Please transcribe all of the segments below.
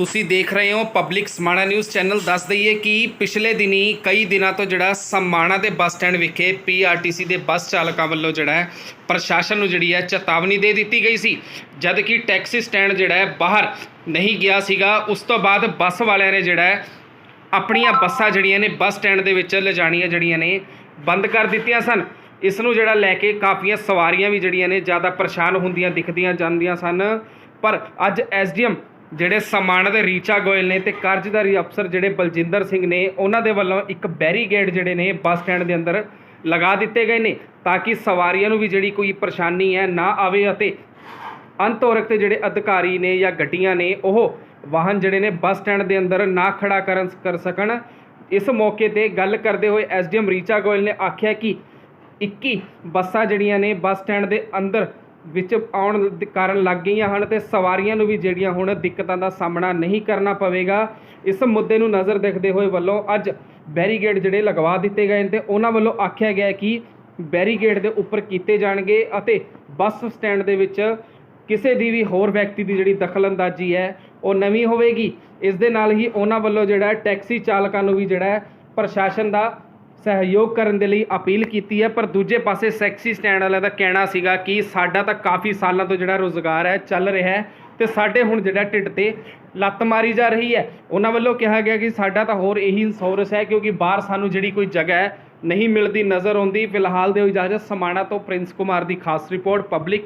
ਤੁਸੀਂ ਦੇਖ ਰਹੇ ਹੋ ਪਬਲਿਕ ਸਮਾਣਾ ਨਿਊਜ਼ ਚੈਨਲ ਦੱਸ ਦਈਏ ਕਿ ਪਿਛਲੇ ਦਿਨੀ ਕਈ ਦਿਨਾਂ ਤੋਂ ਜਿਹੜਾ ਸਮਾਣਾ ਦੇ ਬੱਸ ਸਟੈਂਡ ਵਿਖੇ ਪੀਆਰਟੀਸੀ ਦੇ ਬੱਸ ਚਾਲਕਾਂ ਵੱਲੋਂ ਜਿਹੜਾ ਹੈ ਪ੍ਰਸ਼ਾਸਨ ਨੂੰ ਜਿਹੜੀ ਹੈ ਚੇਤਾਵਨੀ ਦੇ ਦਿੱਤੀ ਗਈ ਸੀ। ਜਦ ਕਿ ਟੈਕਸੀ ਸਟੈਂਡ ਜਿਹੜਾ ਹੈ ਬਾਹਰ ਨਹੀਂ ਗਿਆ ਸੀਗਾ, ਉਸ ਤੋਂ ਬਾਅਦ ਬੱਸ ਵਾਲਿਆਂ ਨੇ ਜਿਹੜਾ ਹੈ ਆਪਣੀਆਂ ਬੱਸਾਂ ਜਿਹੜੀਆਂ ਨੇ ਬੱਸ ਸਟੈਂਡ ਦੇ ਵਿੱਚ ਲਿਜਾਣੀਆਂ ਜਿਹੜੀਆਂ ਨੇ ਬੰਦ ਕਰ ਦਿੱਤੀਆਂ ਸਨ। ਇਸ ਨੂੰ ਜਿਹੜਾ ਲੈ ਕੇ ਕਾਫੀਆਂ ਸਵਾਰੀਆਂ ਵੀ ਜਿਹੜੀਆਂ ਨੇ ਜ਼ਿਆਦਾ ਪਰੇਸ਼ਾਨ ਹੁੰਦੀਆਂ, ਦਿਖਦੀਆਂ ਜਾਂਦੀਆਂ ਸਨ। ਪਰ ਅੱਜ ਐਸਡੀਐਮ ਜਿਹੜੇ ਸਮਾਣਾ ਦੇ ਰੀਚਾ ਗੋਇਲ ਨੇ ਤੇ ਕਾਰਜਦਾਰੀ ਅਫਸਰ ਜਿਹੜੇ ਬਲਜਿੰਦਰ ਸਿੰਘ ਨੇ, ਉਹਨਾਂ ਦੇ ਵੱਲੋਂ ਇੱਕ ਬੈਰੀਗੇਡ ਜਿਹੜੇ ਨੇ ਬੱਸ ਸਟੈਂਡ ਦੇ ਅੰਦਰ ਲਗਾ ਦਿੱਤੇ ਗਏ ਨੇ ਤਾਂ ਕਿ ਸਵਾਰੀਆਂ ਨੂੰ ਵੀ ਜਿਹੜੀ ਕੋਈ ਪਰੇਸ਼ਾਨੀ ਹੈ ਨਾ ਆਵੇ ਅਤੇ ਅੰਤੋਰਕ ਤੇ ਜਿਹੜੇ ਅਧਿਕਾਰੀ ਨੇ ਜਾਂ ਗੱਡੀਆਂ ਨੇ, ਉਹ ਵਾਹਨ ਜਿਹੜੇ ਨੇ ਬੱਸ ਸਟੈਂਡ ਦੇ ਅੰਦਰ ਨਾ ਖੜਾ ਕਰਨ ਕਰ ਸਕਣ। ਇਸ ਮੌਕੇ ਤੇ ਗੱਲ ਕਰਦੇ ਹੋਏ ਐਸਡੀਐਮ ਰੀਚਾ ਗੋਇਲ ਨੇ ਆਖਿਆ ਕਿ 21 ਬੱਸਾਂ ਜਿਹੜੀਆਂ ਨੇ ਬੱਸ ਸਟੈਂਡ ਦੇ ਅੰਦਰ ਵਿੱਚ ਆਉਣ ਦੇ ਕਾਰਨ ਲੱਗ ਗਈਆਂ ਹਨ ਤੇ ਸਵਾਰੀਆਂ ਨੂੰ ਵੀ ਜਿਹੜੀਆਂ ਹੁਣ ਦਿੱਕਤਾਂ ਦਾ ਸਾਹਮਣਾ ਨਹੀਂ ਕਰਨਾ ਪਵੇਗਾ। ਇਸ ਮੁੱਦੇ ਨੂੰ ਨਜ਼ਰ ਦੇਖਦੇ ਹੋਏ ਵੱਲੋਂ ਅੱਜ ਬੈਰੀਗੇਡ ਜਿਹੜੇ ਲਗਵਾ ਦਿੱਤੇ ਗਏ ਨੇ ਤੇ ਉਹਨਾਂ ਵੱਲੋਂ ਆਖਿਆ ਗਿਆ ਕਿ ਬੈਰੀਗੇਡ ਦੇ ਉੱਪਰ ਕੀਤੇ ਜਾਣਗੇ ਅਤੇ ਬੱਸ ਸਟੈਂਡ ਦੇ ਵਿੱਚ ਕਿਸੇ ਦੀ ਵੀ ਹੋਰ ਵਿਅਕਤੀ ਦੀ ਜਿਹੜੀ ਦਖਲਅੰਦਾਜ਼ੀ ਹੈ, ਉਹ ਨਵੀਂ ਹੋਵੇਗੀ। ਇਸ ਦੇ ਨਾਲ ਹੀ ਉਹਨਾਂ ਵੱਲੋਂ ਜਿਹੜਾ ਟੈਕਸੀ ਚਾਲਕਾਂ ਨੂੰ ਵੀ ਜਿਹੜਾ ਪ੍ਰਸ਼ਾਸਨ ਦਾ ਸਹਿਯੋਗ ਕਰਨ ਦੇ ਲਈ ਅਪੀਲ ਕੀਤੀ ਹੈ, ਪਰ ਦੂਜੇ ਪਾਸੇ ਸੈਕਸੀ ਸਟੈਂਡ ਵਾਲਿਆਂ ਦਾ ਕਹਿਣਾ ਸੀਗਾ ਕਿ ਸਾਡਾ ਤਾਂ ਕਾਫੀ ਸਾਲਾਂ ਤੋਂ ਜਿਹੜਾ ਰੋਜ਼ਗਾਰ ਹੈ, ਚੱਲ ਰਿਹਾ ਹੈ ਤੇ ਸਾਡੇ ਹੁਣ ਜਿਹੜਾ ਢਿੱਡ ਤੇ ਲੱਤ ਮਾਰੀ ਜਾ ਰਹੀ ਹੈ। ਉਹਨਾਂ ਵੱਲੋਂ ਕਿਹਾ ਗਿਆ ਕਿ ਸਾਡਾ ਤਾਂ ਹੋਰ ਇਹੀ ਸੌਰਸ ਹੈ, ਕਿਉਂਕਿ ਬਾਹਰ ਸਾਨੂੰ ਜਿਹੜੀ ਕੋਈ ਜਗ੍ਹਾ ਹੈ ਨਹੀਂ ਮਿਲਦੀ, ਨਜ਼ਰ ਆਉਂਦੀ। ਫਿਲਹਾਲ ਦੇ ਇਜਾਜ਼ਤ ਸਮਾਣਾ ਤੋਂ ਪ੍ਰਿੰਸ ਕੁਮਾਰ ਦੀ ਖਾਸ ਰਿਪੋਰਟ, ਪਬਲਿਕ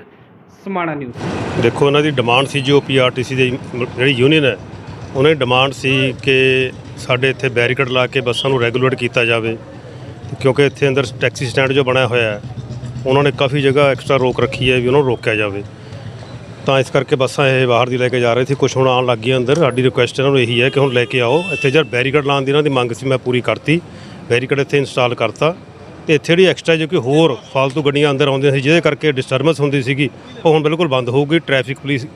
ਸਮਾਣਾ ਨਿਊਜ਼। ਦੇਖੋ, ਉਹਨਾਂ ਦੀ ਡਿਮਾਂਡ ਸੀ ਜੋ ਪੀਆਰਟੀਸੀ ਦੀ ਜਿਹੜੀ ਯੂਨੀਅਨ ਹੈ, ਉਹਨਾਂ ਦੀ ਡਿਮਾਂਡ ਸੀ ਕਿ ਸਾਡੇ ਇੱਥੇ ਬੈਰੀਕੇਡ ਲਾ ਕੇ ਬੱਸਾਂ ਨੂੰ ਰੈਗੂਲੇਟ ਕੀਤਾ ਜਾਵੇ। ਕਿਉਂਕਿ ਇੱਥੇ ਅੰਦਰ ਟੈਕਸੀ ਸਟੈਂਡ ਜੋ ਬਣਿਆ ਹੋਇਆ ਹੈ, ਉਹਨਾਂ ਨੇ ਕਾਫੀ ਜਗ੍ਹਾ ਐਕਸਟਰਾ ਰੋਕ ਰੱਖੀ ਹੈ ਵੀ ਉਹਨਾਂ ਨੂੰ ਰੋਕਿਆ ਜਾਵੇ। ਤਾਂ ਇਸ ਕਰਕੇ ਬੱਸਾਂ ਇਹ ਬਾਹਰ ਦੀ ਲੈ ਕੇ ਜਾ ਰਹੇ ਸੀ। ਕੁਝ ਹੁਣ ਆਉਣ ਲੱਗ ਗਈਆਂ ਅੰਦਰ। ਸਾਡੀ ਰਿਕੁਐਸਟ ਇਹਨਾਂ ਨੂੰ ਇਹੀ ਹੈ ਕਿ ਹੁਣ ਲੈ ਕੇ ਆਓ। ਇੱਥੇ ਜਦ ਬੈਰੀਕੇਡ ਲਾਉਣ ਦੀ ਇਹਨਾਂ ਦੀ ਮੰਗ ਸੀ, ਮੈਂ ਪੂਰੀ ਕਰਤੀ। ਬੈਰੀਕੇਡ ਇੱਥੇ ਇੰਸਟਾਲ ਕਰਤਾ। ਤੇ ਇੱਥੇ ਜਿਹੜੀ ਐਕਸਟਰਾ ਜੋ ਕਿ ਹੋਰ ਫਾਲਤੂ ਗੱਡੀਆਂ ਅੰਦਰ ਆਉਂਦੀਆਂ ਸੀ, ਜਿਹਦੇ ਕਰਕੇ ਡਿਸਟਰਬੈਂਸ ਹੁੰਦੀ ਸੀਗੀ, ਉਹ ਹੁਣ ਬਿਲਕੁਲ ਬੰਦ ਹੋਊਗੀ। ਟ੍ਰੈਫਿਕ ਪੁਲਿਸ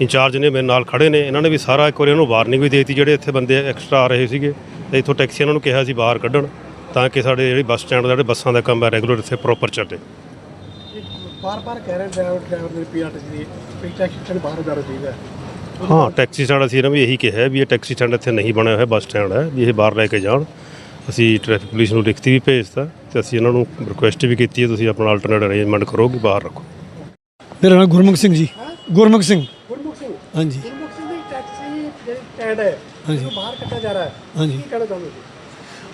ਇੰਚਾਰਜ ਨੇ ਮੇਰੇ ਨਾਲ ਖੜੇ ਨੇ। ਇਹਨਾਂ ਨੇ ਵੀ ਸਾਰਾ ਇੱਕ ਵਾਰੀ ਇਹਨੂੰ ਵਾਰਨਿੰਗ ਵੀ ਦੇਤੀ, ਜਿਹੜੇ ਇੱਥੇ ਬੰਦੇ ਐਕਸਟਰਾ ਆ ਰਹੇ ਸੀਗੇ। ਤੇ ਇੱਥੋਂ ਟੈਕਸੀ ਇਹਨਾਂ ਨੂੰ ਕਿਹਾ ਸੀ ਬਾਹਰ ਕੱਢਣ। ਤਾਂ ਕਿ ਸਾਡੇ ਜਿਹੜੀ ਬੱਸ ਸਟੈਂਡ ਦਾ ਜਿਹੜੇ ਬੱਸਾਂ ਦਾ ਕੰਮ ਹੈ ਰੈਗੂਲਰ ਇੱਥੇ ਪ੍ਰੋਪਰ ਚੱਲੇ। ਬਾਰ ਬਾਰ ਕਹਿ ਰਹੇ ਡਰਾਈਵਰ ਡਰਾਈਵਰ ਨੇ ਪੀਆਰਟੀਸੀ ਦੀ ਵੀ ਟੈਕਸੀ ਸਟੈਂਡ ਬਾਹਰ ਜਾਣਾ ਚਾਹੀਦਾ ਹੈ। ਹਾਂ ਟੈਕਸੀ ਸਟੈਂਡ ਅਸੀਂ ਇਹਨਾਂ ਵੀ ਇਹੀ ਕਿਹਾ ਹੈ ਵੀ ਇਹ ਟੈਕਸੀ ਸਟੈਂਡ ਇੱਥੇ ਨਹੀਂ ਬਣਿਆ ਹੋਇਆ ਬੱਸ ਸਟੈਂਡ ਹੈ ਵੀ ਇਹ ਬਾਹਰ ਲੈ ਕੇ ਜਾਣ। ਅਸੀਂ ਟ੍ਰੈਫਿਕ ਪੁਲਿਸ ਨੂੰ ਲਿਖਤੀ ਵੀ ਭੇਜਤਾ ਤੇ ਅਸੀਂ ਇਹਨਾਂ ਨੂੰ ਰਿਕੁਐਸਟ ਵੀ ਕੀਤੀ ਹੈ ਤੁਸੀਂ ਆਪਣਾ ਆਲਟਰਨੇਟ ਅਰੇਂਜਮੈਂਟ ਕਰੋ ਕਿ ਬਾਹਰ ਰੱਖੋ। ਮੇਰਾ ਨਾਮ ਗੁਰਮੁਖ ਸਿੰਘ ਜੀ। ਗੁਰਮੁਖ ਸਿੰਘ। ਗੁਰਮੁਖ ਸਿੰਘ? ਹਾਂਜੀ। ਗੁਰਮੁਖ ਸਿੰਘ ਦੀ ਟੈਕਸੀ ਜਿਹੜੀ ਸਟੈਂਡ ਹੈ ਹਾਂਜੀ। ਉਹ ਬਾਹਰ ਕੱਟਿਆ ਜਾ ਰਿਹਾ ਹੈ। ਹਾਂਜੀ। ਕੀ ਕਹਿਣਾ ਚਾਹੁੰਦੇ ਹੋ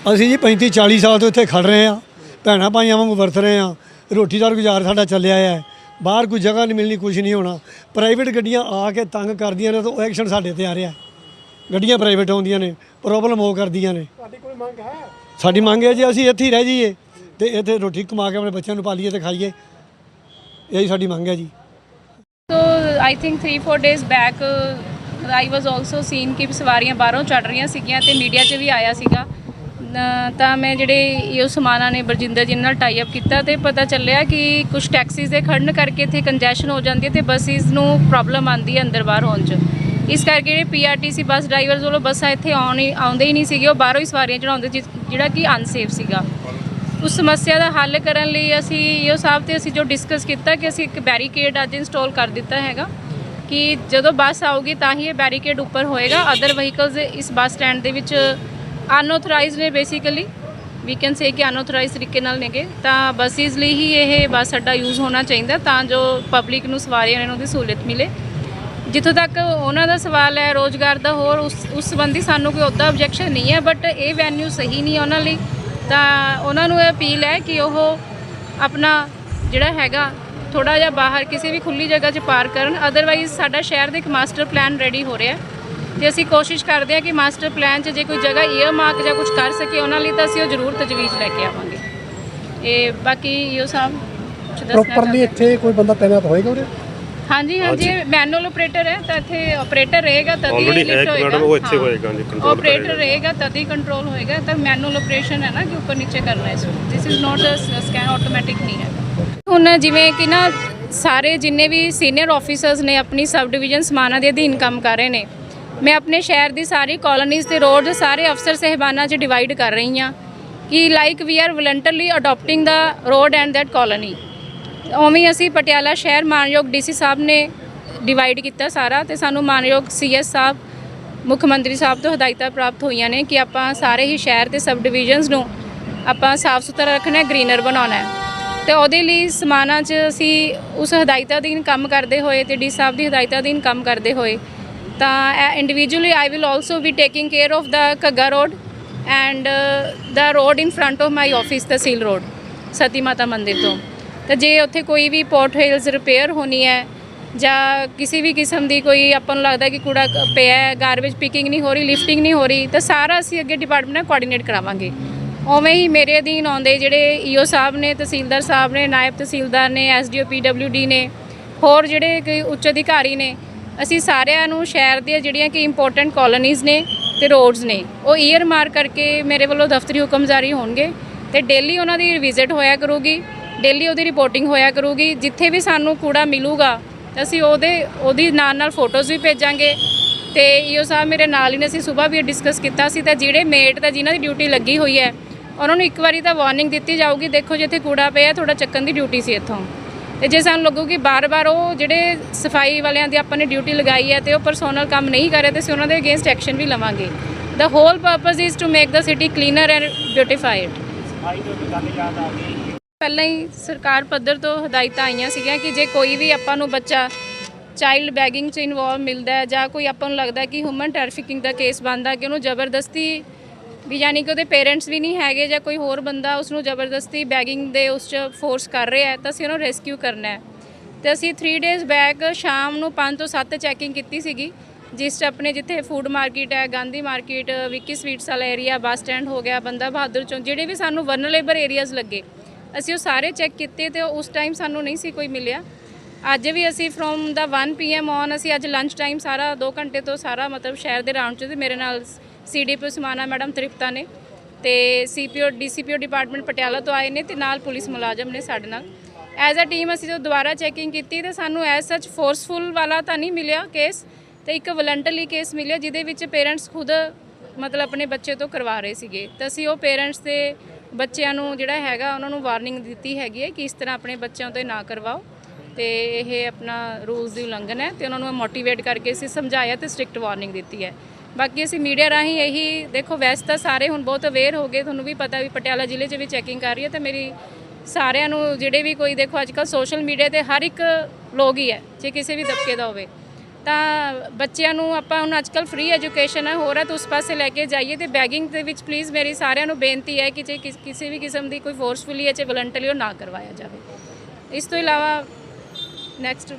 ਅਸੀਂ ਜੀ 35 40 ਸਾਲ ਤੋਂ ਇੱਥੇ ਖੜ ਰਹੇ ਆ ਭੈਣਾਂ ਭਾਈਆਂ ਵਾਂਗੂ ਵਰਤ ਰਹੇ ਆ ਰੋਟੀ ਦਾ ਗੁਜ਼ਾਰ ਸਾਡਾ ਚੱਲਿਆ ਹੈ। ਬਾਹਰ ਕੋਈ ਜਗ੍ਹਾ ਨਹੀਂ ਮਿਲਣੀ ਕੁਝ ਨਹੀਂ ਹੋਣਾ। ਪ੍ਰਾਈਵੇਟ ਗੱਡੀਆਂ ਆ ਕੇ ਤੰਗ ਕਰਦੀਆਂ ਨੇ ਤਾਂ ਉਹ ਐਕਸ਼ਨ ਸਾਡੇ ਤੇ ਆ ਰਿਹਾ ਗੱਡੀਆਂ ਪ੍ਰਾਈਵੇਟ ਆਉਂਦੀਆਂ ਨੇ ਪ੍ਰੋਬਲਮ ਉਹ ਕਰਦੀਆਂ ਨੇ। ਤੁਹਾਡੀ ਕੋਈ ਮੰਗ ਹੈ? ਸਾਡੀ ਮੰਗ ਹੈ ਜੀ ਅਸੀਂ ਇੱਥੇ ਹੀ ਰਹਿ ਜਾਈਏ ਤੇ ਇੱਥੇ ਰੋਟੀ ਕਮਾ ਕੇ ਆਪਣੇ ਬੱਚਿਆਂ ਨੂੰ ਪਾਲੀਏ ਤੇ ਖਾਈਏ। ਇਹੀ ਸਾਡੀ ਮੰਗ ਹੈ ਜੀ। So I think 3-4 days back uh, I was also seen ਕਿ ਸਵਾਰੀਆਂ ਬਾਹਰੋਂ ਚੜ ਰਹੀਆਂ ਸੀਗੀਆਂ ਤੇ ਮੀਡੀਆ 'ਚ ਵੀ ਆਇਆ ਸੀਗਾ। ਤਾਂ ਮੈਂ ਜਿਹੜੇ ਇਹ ਸਮਾਨਾ ਨੇ ਬਰਜਿੰਦਰ ਜੀ ਨਾਲ ਟਾਈ ਅਪ ਕੀਤਾ ਤੇ ਪਤਾ ਚੱਲਿਆ ਕਿ ਕੁਝ ਟੈਕਸੀਜ਼ ਦੇ ਖੜਨ ਕਰਕੇ ਇੱਥੇ ਕੰਜੈਸ਼ਨ ਹੋ ਜਾਂਦੀ ਹੈ ਤੇ ਬੱਸਿਸ ਨੂੰ ਪ੍ਰੋਬਲਮ ਆਉਂਦੀ ਹੈ ਅੰਦਰ ਬਾਹਰ ਹੋਣ 'ਚ। ਇਸ ਕਰਕੇ ਜਿਹੜੇ ਪੀਆਰਟੀਸੀ ਬੱਸ ਡਰਾਈਵਰਸ ਵੱਲੋਂ ਬੱਸਾਂ ਇੱਥੇ ਆਉਣ ਆਉਂਦੇ ਹੀ ਨਹੀਂ ਸੀਗੇ, ਉਹ ਬਾਹਰੋਂ ਹੀ ਸਵਾਰੀਆਂ ਚੜਾਉਂਦੇ ਜਿ- ਜਿਹੜਾ ਕਿ ਅਨਸੇਫ ਸੀਗਾ। ਉਸ ਸਮੱਸਿਆ ਦਾ ਹੱਲ ਕਰਨ ਲਈ ਅਸੀਂ ਇਹੋ ਸਾਹਿਬ ਤੇ ਅਸੀਂ ਜੋ ਡਿਸਕਸ ਕੀਤਾ ਕਿ ਅਸੀਂ ਇੱਕ ਬੈਰੀਕੇਡ ਅੱਜ ਇੰਸਟਾਲ ਕਰ ਦਿੱਤਾ ਹੈਗਾ ਕਿ ਜਦੋਂ ਬੱਸ ਆਊਗੀ ਤਾਂ ਹੀ ਇਹ ਬੈਰੀਕੇਡ ਉੱਪਰ ਹੋਏਗਾ ਅਦਰ ਵਹੀਕਲਸ ਇਸ ਬੱਸ ਸਟੈਂਡ ਦੇ ਵਿੱਚ ਅਨਆਥੋਰਾਈਜ਼ਡ ਨੇ ਬੇਸਿਕਲੀ ਵੀ ਕੈਨ ਸੇ ਕਿ ਅਨਆਥੋਰਾਈਜ਼ਡ ਤਰੀਕੇ ਨਾਲ ਨੇਗੇ। ਤਾਂ ਬਸਿਸ ਲਈ ਹੀ ਇਹ ਬੱਸ ਅੱਡਾ ਯੂਜ਼ ਹੋਣਾ ਚਾਹੀਦਾ ਤਾਂ ਜੋ ਪਬਲਿਕ ਨੂੰ ਸਵਾਰੀਆਂ ਨੂੰ ਦੀ ਸਹੂਲਤ ਮਿਲੇ। ਜਿੱਥੋਂ ਤੱਕ ਉਹਨਾਂ ਦਾ ਸਵਾਲ ਹੈ, ਰੋਜ਼ਗਾਰ ਦਾ ਹੋਰ, ਉਸ ਉਸ ਸੰਬੰਧੀ ਸਾਨੂੰ ਕੋਈ ਉਹਦਾ ਆਬਜੈਕਸ਼ਨ ਨਹੀਂ ਹੈ ਬਟ ਇਹ ਵੈਨਿਊ ਸਹੀ ਨਹੀਂ ਉਹਨਾਂ ਲਈ। ਤਾਂ ਉਹਨਾਂ ਨੂੰ ਇਹ ਅਪੀਲ ਹੈ ਕਿ ਉਹ ਆਪਣਾ ਜਿਹੜਾ ਹੈਗਾ ਥੋੜਾ ਜਿਹਾ ਬਾਹਰ ਕਿਸੇ ਵੀ ਖੁੱਲੀ ਜਗ੍ਹਾ 'ਚ ਪਾਰਕ ਕਰਨ। ਅਦਰਵਾਈਜ਼ ਸਾਡਾ ਸ਼ਹਿਰ ਦੇ ਇੱਕ ਮਾਸਟਰ ਪਲਾਨ ਰੈਡੀ ਹੋ ਰਿਹਾ ਹੈ। ਤੇ ਅਸੀਂ ਕੋਸ਼ਿਸ਼ ਕਰਦੇ ਹਾਂ ਕਿ ਮਾਸਟਰ ਪਲਾਨ 'ਚ ਜੇ ਕੋਈ ਜਗ੍ਹਾ ਈਅਰ ਮਾਰਕ ਜਾਂ ਕੁਝ ਕਰ ਸਕੇ ਉਹਨਾਂ ਲਈ ਤਾਂ ਅਸੀਂ ਉਹ ਜ਼ਰੂਰ ਤਜਵੀਜ਼ ਲੈ ਕੇ ਆਵਾਂਗੇ ਇਹ ਬਾਕੀ ਇਹੋ ਸਾਹਿਬ ਕੁਛ ਦੱਸਣਾ ਪ੍ਰੋਪਰਲੀ ਚਾਹੁੰਦੇ? ਇੱਥੇ ਕੋਈ ਬੰਦਾ ਤੈਨਾਤ ਹੋਏਗਾ ਉਰੇ ਹਾਂਜੀ ਹਾਂਜੀ ਮੈਨੂਅਲ ਆਪਰੇਟਰ ਹੈ ਤਾਂ ਇੱਥੇ ਆਪਰੇਟਰ ਰਹੇਗਾ ਤਦ ਹੀ Already ਹੈ lift ਇੱਕ ਹੋਏਗਾ ਉਹ ਇੱਥੇ ਹਾਂ। ਹੋਏਗਾ ਜੀ, control ਆਪਰੇਟਰ। ਰਹੇਗਾ ਤਦ ਹੀ ਕੰਟਰੋਲ ਹੋਏਗਾ ਤਾਂ ਮੈਨੂਅਲ ਆਪਰੇਸ਼ਨ ਹੈ ਨਾ ਕਿ ਉੱਪਰ ਨੀਚੇ ਕਰਨਾ ਹੈ ਇਸ this is not a scan automatic ਨਹੀਂ ਹੈ ਹੁਣ ਜਿਵੇਂ ਕਿ ਨਾ ਸਾਰੇ ਜਿੰਨੇ ਵੀ ਸੀਨੀਅਰ ਆਫੀਸਰਸ ਨੇ ਆਪਣੀ ਸਬ ਡਿਵੀਜ਼ਨ ਸਮਾਨਾ ਦੇ ਅਧੀਨ ਕੰਮ ਕਰ ਰਹੇ ਨੇ ਮੈਂ ਆਪਣੇ ਸ਼ਹਿਰ ਦੀ ਸਾਰੀ ਕਾਲੋਨੀਜ਼ ਤੇ ਰੋਡ ਸਾਰੇ ਅਫਸਰ ਸਹਿਬਾਨਾਂ 'ਚ ਡਿਵਾਈਡ ਕਰ ਰਹੀ ਹਾਂ ਕਿ like we are voluntarily adopting the road and that colony ਉਵੇਂ ਅਸੀਂ ਪਟਿਆਲਾ ਸ਼ਹਿਰ ਮਾਨਯੋਗ ਡੀਸੀ ਸਾਹਿਬ ਨੇ ਡਿਵਾਈਡ ਕੀਤਾ ਸਾਰਾ ਤੇ ਸਾਨੂੰ ਮਾਨਯੋਗ ਸੀਐਸ ਸਾਹਿਬ, ਮੁੱਖ ਮੰਤਰੀ ਸਾਹਿਬ ਤੋਂ ਹਦਾਇਤਾਂ ਪ੍ਰਾਪਤ ਹੋਈਆਂ ਨੇ ਕਿ ਆਪਾਂ ਸਾਰੇ ਹੀ ਸ਼ਹਿਰ ਦੇ ਸਬ ਡਿਵੀਜ਼ਨਸ ਨੂੰ ਆਪਾਂ ਸਾਫ਼ ਸੁਥਰਾ ਰੱਖਣਾ ਹੈ ਗ੍ਰੀਨਰ ਬਣਾਉਣਾ ਹੈ। ਤੇ ਉਹਦੇ ਲਈ ਸਮਾਨਾਂ 'ਚ ਅਸੀਂ ਉਸ ਹਦਾਇਤਾਂ ਅਧੀਨ ਕੰਮ ਕਰਦੇ ਹੋਏ ਤੇ ਡੀ ਸਾਹਿਬ ਦੀ ਹਦਾਇਤਾਂ ਅਧੀਨ ਕੰਮ ਕਰਦੇ ਹੋਏ ਤਾਂ individually I will also be taking care of the Kagga road and the road in front of my office tehsil road Sati Mata Mandir ਤੋਂ। ਤਾਂ ਜੇ ਉੱਥੇ ਕੋਈ ਵੀ ਪੋਰਟ ਹੀਲਸ ਰਿਪੇਅਰ ਹੋਣੀ ਹੈ ਜਾਂ ਕਿਸੇ ਵੀ ਕਿਸਮ ਦੀ ਕੋਈ ਆਪਾਂ ਨੂੰ ਲੱਗਦਾ ਕਿ ਕੂੜਾ ਪਿਆ ਹੈ ਗਾਰਬੇਜ ਪਿਕਿੰਗ ਨਹੀਂ ਹੋ ਰਹੀ ਲਿਫਟਿੰਗ ਨਹੀਂ ਹੋ ਰਹੀ, ਤਾਂ ਸਾਰਾ ਅਸੀਂ ਅੱਗੇ ਡਿਪਾਰਟਮੈਂਟ ਨਾਲ ਕੋਆਰਡੀਨੇਟ ਕਰਾਵਾਂਗੇ। ਉਵੇਂ ਹੀ ਮੇਰੇ ਅਧੀਨ ਆਉਂਦੇ ਜਿਹੜੇ ਈਓ ਸਾਹਿਬ ਨੇ, ਤਹਿਸੀਲਦਾਰ ਸਾਹਿਬ ਨੇ, ਨਾਇਬ ਤਹਿਸੀਲਦਾਰ ਨੇ ਐਸਡੀਓ ਪੀਡਬਲਯੂਡੀ ਨੇ, ਹੋਰ ਜਿਹੜੇ ਕੋਈ ਉੱਚ ਅਧਿਕਾਰੀ ਨੇ ਅਸੀਂ ਸਾਰਿਆਂ ਨੂੰ ਸ਼ਹਿਰ ਦੀਆਂ ਜਿਹੜੀਆਂ ਕਿ ਇੰਪੋਰਟੈਂਟ ਕਾਲੋਨੀਜ਼ ਨੇ ਤੇ ਰੋਡਸ ਨੇ, ਉਹ ਈਅਰ ਮਾਰ ਕਰਕੇ ਮੇਰੇ ਵੱਲੋਂ ਦਫ਼ਤਰੀ ਹੁਕਮ ਜਾਰੀ ਹੋਣਗੇ ਤੇ ਡੇਲੀ ਉਹਨਾਂ ਦੀ ਵਿਜ਼ਿਟ ਹੋਇਆ ਕਰੂਗੀ ਡੇਲੀ ਉਹਦੀ ਰਿਪੋਰਟਿੰਗ ਹੋਇਆ ਕਰੂਗੀ, ਜਿੱਥੇ ਵੀ ਸਾਨੂੰ ਕੂੜਾ ਮਿਲੂਗਾ, ਅਸੀਂ ਉਹਦੇ, ਉਹਦੀ ਨਾਲ ਨਾਲ ਫੋਟੋਜ਼ ਵੀ ਭੇਜਾਂਗੇ ਤੇ ਈਓ ਸਾਹਿਬ ਮੇਰੇ ਨਾਲ ਹੀ ਨੇ, ਅਸੀਂ ਸਵੇਰ ਵੀ ਡਿਸਕਸ ਕੀਤਾ ਸੀ ਤਾਂ ਜਿਹੜੇ ਮੇਟ ਦਾ ਜਿਨ੍ਹਾਂ ਦੀ ਡਿਊਟੀ ਲੱਗੀ ਹੋਈ ਹੈ, ਉਹਨਾਂ ਨੂੰ ਇੱਕ ਵਾਰੀ ਤਾਂ ਵਾਰਨਿੰਗ ਦਿੱਤੀ ਜਾਊਗੀ, ਦੇਖੋ ਜੇ ਇੱਥੇ ਕੂੜਾ ਪਿਆ ਥੋੜਾ ਚੱਕਣ ਦੀ ਡਿਊਟੀ ਸੀ ਇੱਥੋਂ। ਤੇ ਜੇ ਸਾਨੂੰ ਲੱਗੂਗੀ ਕਿ ਬਾਰ-ਬਾਰ ਉਹ ਜਿਹੜੇ ਸਫ਼ਾਈ ਵਾਲਿਆਂ ਦੀ ਆਪਾਂ ਨੇ ਡਿਊਟੀ ਲਗਾਈ ਹੈ ਤੇ ਉਹ ਪਰਸੋਨਲ ਕੰਮ ਨਹੀਂ ਕਰ ਰਹੇ ਤੇ ਅਸੀਂ ਉਹਨਾਂ ਦੇ ਅਗੇਂਸਟ ਐਕਸ਼ਨ ਵੀ ਲਵਾਂਗੇ। The whole purpose is to make the city cleaner and beautified ਪਹਿਲਾਂ ਹੀ ਸਰਕਾਰ ਪੱਧਰ ਤੋਂ ਹਦਾਇਤਾਂ ਆਈਆਂ ਸੀਗੀਆਂ ਕਿ ਜੇ ਕੋਈ ਵੀ ਆਪਾਂ ਨੂੰ ਬੱਚਾ ਚਾਈਲਡ ਬੈਗਿੰਗ 'ਚ ਇਨਵੋਲਵ ਮਿਲਦਾ ਹੈ ਜਾਂ ਕੋਈ ਆਪਾਂ ਨੂੰ ਲੱਗਦਾ ਕਿ ਹਿਊਮਨ ਟ੍ਰੈਫਿਕਿੰਗ ਦਾ ਕੇਸ ਬਣਦਾ ਕਿ ਉਹਨੂੰ ਜ਼ਬਰਦਸਤੀ ਵੀ ਯਾਨੀ ਕਿ ਉਹਦੇ ਪੇਰੈਂਟਸ ਵੀ ਨਹੀਂ ਹੈਗੇ ਜਾਂ ਕੋਈ ਹੋਰ ਬੰਦਾ ਉਸ ਨੂੰ ਜ਼ਬਰਦਸਤੀ ਬੈਗਿੰਗ ਦੇ ਉਸ 'ਚ ਫੋਰਸ ਕਰ ਰਿਹਾ ਹੈ, ਤਾਂ ਅਸੀਂ ਉਹਨੂੰ ਰੈਸਕਿਊ ਕਰਨਾ ਹੈ। ਤੇ ਅਸੀਂ 3 ਡੇਜ਼ ਬੈਕ ਸ਼ਾਮ ਨੂੰ 5 ਤੋਂ 7 ਚੈਕਿੰਗ ਕੀਤੀ ਸੀਗੀ, ਜਿਸ 'ਚ ਆਪਣੇ ਜਿੱਥੇ ਫੂਡ ਮਾਰਕੀਟ ਹੈ, ਗਾਂਧੀ ਮਾਰਕੀਟ ਵਿੱਕੀ ਸਵੀਟਸ ਵਾਲਾ ਏਰੀਆ ਬੱਸ ਸਟੈਂਡ ਹੋ ਗਿਆ, ਬੰਦਾ ਬਹਾਦਰ ਚੌਂਕ, ਜਿਹੜੇ ਵੀ ਸਾਨੂੰ ਵਰਨਲੇਬਲ ਏਰੀਆਜ਼ ਲੱਗੇ, ਅਸੀਂ ਉਹ ਸਾਰੇ ਚੈੱਕ ਕੀਤੇ ਤੇ ਉਸ ਟਾਈਮ ਸਾਨੂੰ ਨਹੀਂ ਸੀ ਕੋਈ ਮਿਲਿਆ। ਅੱਜ ਵੀ ਅਸੀਂ ਫਰੋਮ ਦਾ 1 ਪੀਐਮ ਔਨ ਅਸੀਂ ਅੱਜ ਲੰਚ ਟਾਈਮ ਸਾਰਾ 2 ਘੰਟੇ ਤੋਂ ਸਾਰਾ ਮਤਲਬ ਸ਼ਹਿਰ ਦੇ ਰਾਉਂਡ 'ਚ ਤੇ ਮੇਰੇ ਨਾਲ ਸੀਡੀਪੀ ਸਮਾਨਾ ਮੈਡਮ ਤ੍ਰਿਪਤਾ ਨੇ ਤੇ ਸੀਪੀਓ ਡੀਸੀਪੀਓ ਡਿਪਾਰਟਮੈਂਟ ਪਟਿਆਲਾ ਤੋਂ ਆਏ ਨੇ ਤੇ ਨਾਲ ਪੁਲਿਸ ਮੁਲਾਜ਼ਮ ਨੇ ਸਾਡੇ ਨਾਲ। ਐਜ਼ ਅ ਟੀਮ ਅਸੀਂ ਜਦੋਂ ਦੁਬਾਰਾ ਚੈਕਿੰਗ ਕੀਤੀ ਤੇ ਸਾਨੂੰ ਐਜ਼ ਸੱਚ ਫੋਰਸਫੁਲ ਵਾਲਾ ਤਾਂ ਨਹੀਂ ਮਿਲਿਆ ਕੇਸ ਤੇ ਇੱਕ ਵਲੰਟਰੀ ਕੇਸ ਮਿਲਿਆ ਜਿਹਦੇ ਵਿੱਚ ਪੇਰੈਂਟਸ ਖੁਦ ਮਤਲਬ ਆਪਣੇ ਬੱਚੇ ਤੋਂ ਕਰਵਾ ਰਹੇ ਸੀਗੇ। ਤਾਂ ਅਸੀਂ ਉਹ ਪੇਰੈਂਟਸ ਦੇ ਬੱਚਿਆਂ ਨੂੰ ਜਿਹੜਾ ਹੈਗਾ ਉਹਨਾਂ ਨੂੰ ਵਾਰਨਿੰਗ ਦਿੱਤੀ ਹੈਗੀ ਹੈ ਕਿ ਇਸ ਤਰ੍ਹਾਂ ਆਪਣੇ ਬੱਚਿਆਂ ਤੋਂ ਨਾ ਕਰਵਾਓ। ਤੇ ਇਹ ਆਪਣਾ ਰੂਲਸ ਦੀ ਉਲੰਘਣ ਹੈ ਤੇ ਉਹਨਾਂ ਨੂੰ ਮੋਟੀਵੇਟ ਕਰਕੇ ਅਸੀਂ ਸਮਝਾਇਆ ਤੇ ਸਟ੍ਰਿਕਟ ਵਾਰਨਿੰਗ ਦਿੱਤੀ ਹੈ। ਬਾਕੀ ਅਸੀਂ ਮੀਡੀਆ ਰਾਹੀਂ ਇਹੀ, ਦੇਖੋ ਵੈਸੇ ਤਾਂ ਸਾਰੇ ਹੁਣ ਬਹੁਤ ਅਵੇਅਰ ਹੋ ਗਏ, ਤੁਹਾਨੂੰ ਵੀ ਪਤਾ ਵੀ ਪਟਿਆਲਾ ਜ਼ਿਲ੍ਹੇ 'ਚ ਵੀ ਚੈਕਿੰਗ ਕਰ ਰਹੀ ਹੈ ਤੇ ਮੇਰੀ ਸਾਰਿਆਂ ਨੂੰ ਜਿਹੜੇ ਵੀ ਕੋਈ ਦੇਖੋ ਅੱਜ ਅੱਜਕੱਲ ਸੋਸ਼ਲ ਮੀਡੀਆ ਤੇ ਹਰ ਇੱਕ ਲੋਕ ਹੀ ਹੈ, ਜੇ ਕਿਸੇ ਵੀ ਤਬਕੇ ਦਾ ਹੋਵੇ। ਤਾਂ ਬੱਚਿਆਂ ਨੂੰ ਆਪਾਂ ਹੁਣ ਅੱਜ ਅੱਜਕੱਲ ਫ੍ਰੀ ਐਜੂਕੇਸ਼ਨ ਹੈ, ਹੋਰ ਹੈ ਤਾਂ ਉਸ ਪਾਸੇ ਲੈ ਕੇ ਜਾਈਏ ਤੇ ਬੈਗਿੰਗ ਦੇ ਵਿੱਚ ਪਲੀਜ਼ ਮੇਰੀ ਸਾਰਿਆਂ ਨੂੰ ਬੇਨਤੀ ਹੈ ਕਿ ਜੇ ਕਿਸੇ ਵੀ ਕਿਸਮ ਦੀ ਕੋਈ ਫੋਰਸਫੁਲੀ ਹੈ, ਚਾਹੇ ਵਲੰਟਰੀ ਉਹ ਨਾ ਕਰਵਾਇਆ ਜਾਵੇ। ਇਸ ਤੋਂ ਇਲਾਵਾ next